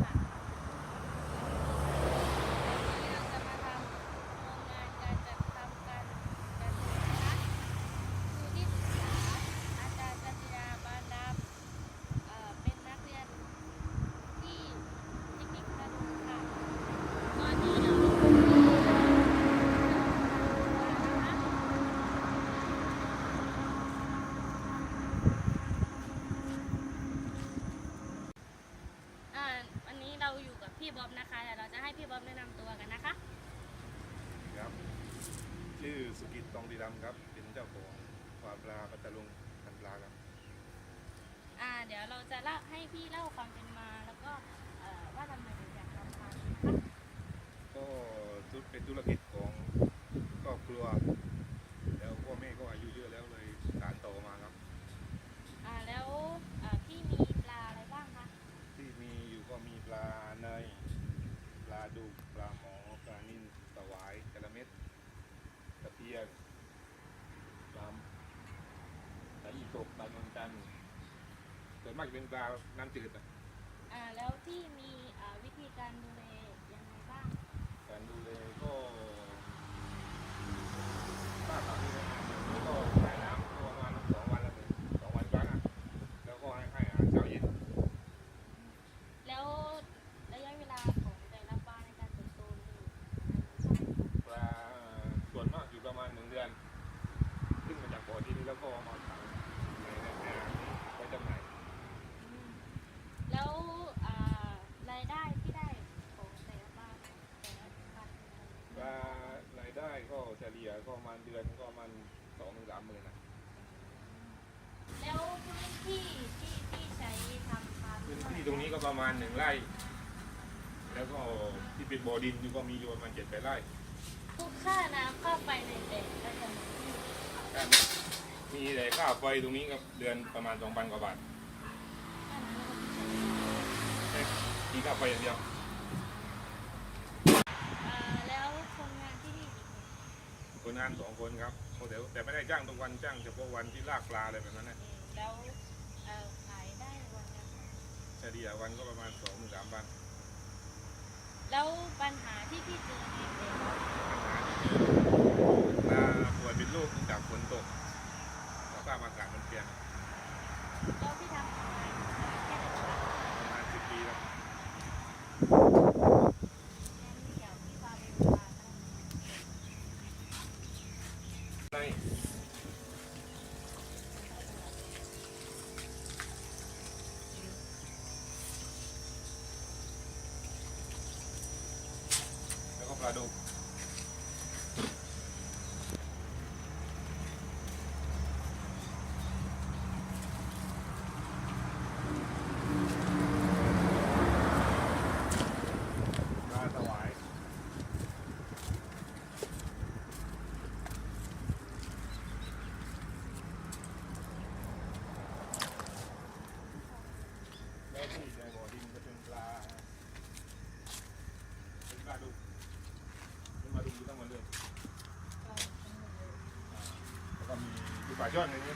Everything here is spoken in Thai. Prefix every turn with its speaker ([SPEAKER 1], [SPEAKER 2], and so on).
[SPEAKER 1] ค่ะ มแนะนำตัวกันนะคะ
[SPEAKER 2] ครับ ชื่อสุกิตตองดีดำครับ เป็นเจ้าของฟาร์มปลาปัตตลุงพันปลาครับ
[SPEAKER 1] อ่า เดี๋ยวเราจะเล่าให้พี่เล่าความเป็นมาแล้วก็เอ่อว่าทำไมถึงอยากทำฟาร์มนะคะ
[SPEAKER 2] ก็ธุรเป็นธุรกิจของครอบครัว แล้วพ่อแม่ก็อายุเยอะแล้วเลยสานต่อมาครับ
[SPEAKER 1] อ่า แล้วเอ่อพี่มีปลาอะไรบ้างคะ
[SPEAKER 2] ที่มีอยู่ก็มีปลาเนยปลาดุกปลาหมอปลานิ่นปลาหวายกระเม็ดตะเพียนปลาปลาอี กบปลานนจันทร์ส่วนมากจะเป็นปลาน้ำจืดอะ
[SPEAKER 1] อ่าแล้วพี่มีอ่าวิธีการดูแลยังไงบ้าง
[SPEAKER 2] การดูแลก็ถ้าตอนนี้นะนี่ก็ใช้น้ำประมาณสองวันละหนึ่งสองวันครั้งอะแล้วก็ให้ให้อาหารเช้าเย็น
[SPEAKER 1] แล้วระยะเวลาของแต่ละปลาในการเติบโตนี่
[SPEAKER 2] ปลาส่วนมากอยู่ประมาณหนึ่งเดือน ขึ้นมาจากบ่อที่นี่แล้วก็เอามาขังในในในอ่างนี้ไว้จำหน่าย
[SPEAKER 1] อืมแล้วอ่ารายได้ที่ได้ของแต่ละปลาแต่ละปลาเป็นอะไร
[SPEAKER 2] ปลารายได้ก็เฉลี่ย ก็ประมาณเดือนก็ประมาณสองถึงสามหมื่นนะ
[SPEAKER 1] แล้วพื้นที่ที่ที่ใช้ทำฟาร์ม
[SPEAKER 2] พื้นที่ตรงนี้ก็ประมาณหนึ่งไร่ แล้วก็ที่เป็นบ่อดินอยู่ก็มีอยู่ประมาณเจ็ดแปดไร่
[SPEAKER 1] ทุกค่าน้ำค่าไฟในแต่ละจังหวัดที่
[SPEAKER 2] มีแต่ค่าไฟตรงนี้ก็เดือนประมาณสองพันกว่าบาท
[SPEAKER 1] ค่าน้ำแล้วก็
[SPEAKER 2] มีค่าไฟอย่างเดียว
[SPEAKER 1] อ่าแล้วคนงานที่นี่กี่คน
[SPEAKER 2] คน งานสองคนครับโอ้แต่แต่ไม่ได้จ้างทุกวันจ้างเฉพาะวันที่ลากปลาอะไรแบบนั้นนะ
[SPEAKER 1] อืมแล้วเอ่อขายได้วันละ
[SPEAKER 2] เฉลี่ยวันก็ประมาณสองถึงสามพัน
[SPEAKER 1] แล้วปัญหาที่พี่เจอในเด็ก
[SPEAKER 2] ปัญหาที่เจอปลาป่วยเป็นโรคเนื่องจากฝนตกสภาพอากาศมันเปลี่ยน
[SPEAKER 1] แล้วพี่ทำอะไรแค่ไหนคะ
[SPEAKER 2] ประมาณสิบปีแล้ว
[SPEAKER 1] งั้นเดี๋ยวพี่พาไปดูปลากัน
[SPEAKER 2] ใน แล้วก็ปลาดุก ปลาสวาย แล้วที่ในบ่อดินจะเป็นปลา เป็นปลาดุกเป็นปลาดุกอยู่ทั้งหมดเลยอ่าแล้วก็มี มีปล